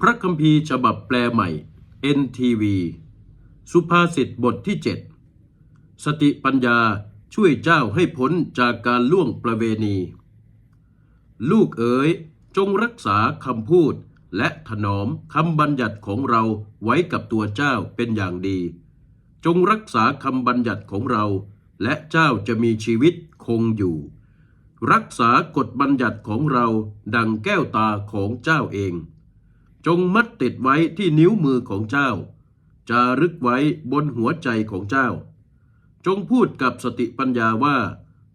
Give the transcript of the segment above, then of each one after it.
พระคัมภีร์ฉบับแปลใหม่ NTV สุภาษิตบทที่ 7 สติปัญญาช่วยเจ้าให้พ้นจากการล่วงประเวณี ลูกเอ๋ยจงรักษาคำพูดและถนอมคำบัญญัติของเราไว้กับตัวเจ้าเป็นอย่างดี จงรักษาคำบัญญัติของเรา และเจ้าจะมีชีวิตคงอยู่ รักษากฎบัญญัติของเราดังแก้วตาของเจ้าเอง จงมัดติดไว้ที่นิ้วมือของเจ้า จารึกไว้บนหัวใจของเจ้า จงพูดกับสติปัญญาว่า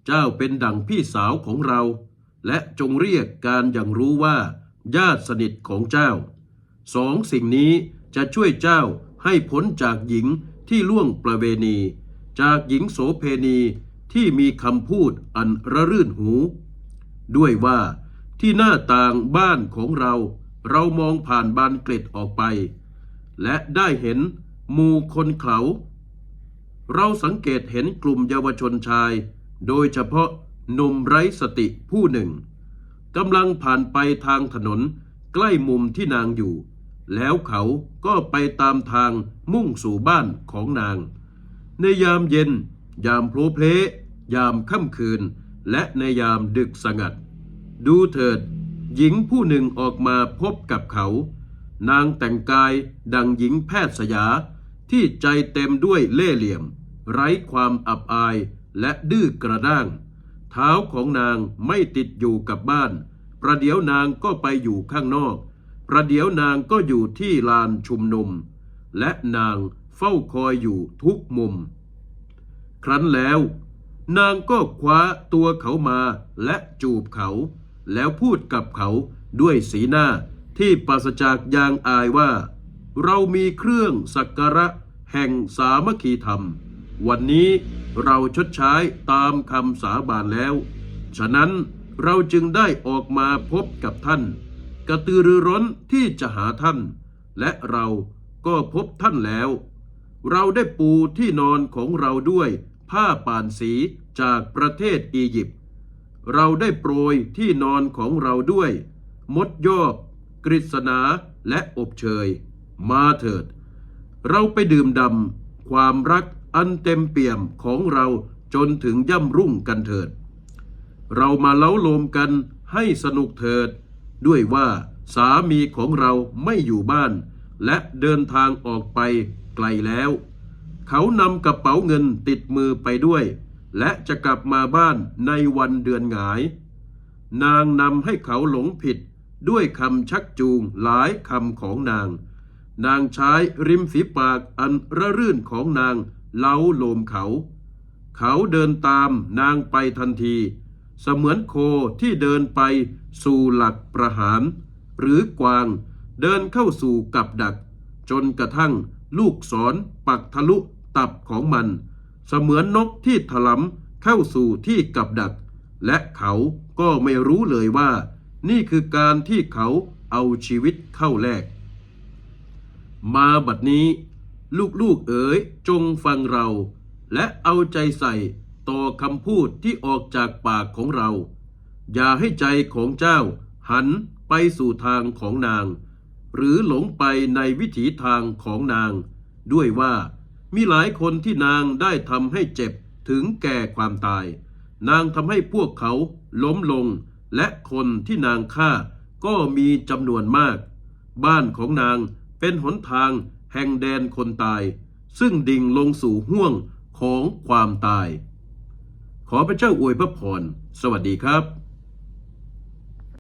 เจ้าเป็นดั่งพี่สาวของเรา และจงเรียกการอย่างรู้ว่าญาติสนิทของเจ้า สองสิ่งนี้จะช่วยเจ้าให้พ้นจากหญิงที่ล่วงประเวณี จากหญิงโสเพณีที่มีคำพูดอันระรื่นหู ด้วยว่าที่หน้าต่างบ้านของเรา เรามองผ่านบานเกล็ดออกไป และได้เห็นหมู่คนเขาเราสังเกตเห็นกลุ่มเยาวชนชาย โดยเฉพาะหนุ่มไร้สติผู้หนึ่งกำลังผ่านไปทางถนนใกล้มุมที่นางอยู่ แล้วเขาก็ไปตามทางมุ่งสู่บ้านของนาง ในยามเย็น ยามโพลเพลยามค่ำคืน และในยามดึกสงัด ดูเถิด หญิงผู้หนึ่งออกมาพบกับเขา นางแต่งกายดังหญิงแพทย์สยา ที่ใจเต็มด้วยเล่ห์เหลี่ยม ไร้ความอับอายและดื้อกระด้าง เท้าของนางไม่ติดอยู่กับบ้าน ประเดี๋ยวนางก็ไปอยู่ข้างนอก ประเดี๋ยวนางก็อยู่ที่ลานชุมนุม และนางเฝ้าคอยอยู่ทุกมุม ครั้นแล้ว นางก็คว้าตัวเขามาและจูบเขา แล้วพูดกับเขาด้วยสีหน้าที่ปราศจากยางอายว่า เรามีเครื่องสักการะแห่งสามัคคีธรรม วันนี้เราชดใช้ตามคำสาบานแล้ว ฉะนั้นเราจึงได้ออกมาพบกับท่าน กระตือรือร้นที่จะหาท่าน และเราก็พบท่านแล้ว เราได้ปูที่นอนของเราด้วยผ้าป่านสีจากประเทศอียิปต์ เราได้โปรยที่นอนของเราด้วย มดยอกกฤษณาและอบเชย มาเถิด เราไปดื่มดำความรักอันเต็มเปี่ยมของเราจนถึงย่ำรุ่งกันเถิด เรามาเล้าโลมกันให้สนุกเถิด ด้วยว่าสามีของเราไม่อยู่บ้าน และเดินทางออกไปไกลแล้ว เขานำกระเป๋าเงินติดมือไปด้วย และจะกลับมาบ้านในวันเดือนหงาย นางนำให้เขาหลงผิดด้วยคำชักจูงหลายคำของนาง นางใช้ริมฝีปากอันระรื่นของนางเล้าโลมเขา เขาเดินตามนางไปทันที เสมือนโคที่เดินไปสู่หลักประหาร หรือกวางเดินเข้าสู่กับดัก จนกระทั่งลูกศรปักทะลุตับของมัน เสมือนนกที่ถลำเข้าสู่ที่กับดัก และเขาก็ไม่รู้เลยว่า นี่คือการที่เขาเอาชีวิตเข้าแลก มาบัดนี้ ลูกๆเอ๋ยจงฟังเรา และเอาใจใส่ต่อคำพูดที่ออกจากปากของเรา อย่าให้ใจของเจ้า หันไปสู่ทางของนาง หรือหลงไปในวิถีทางของนาง ด้วยว่า มีหลายคนที่นางได้ทำให้เจ็บถึงแก่ความตาย นางทำให้พวกเขาล้มลง และคนที่นางฆ่าก็มีจำนวนมาก บ้านของนางเป็นหนทางแห่งแดนคนตาย ซึ่งดิ่งลงสู่ห่วงของความตาย ขอพระเจ้าอวยพระพร สวัสดีครับ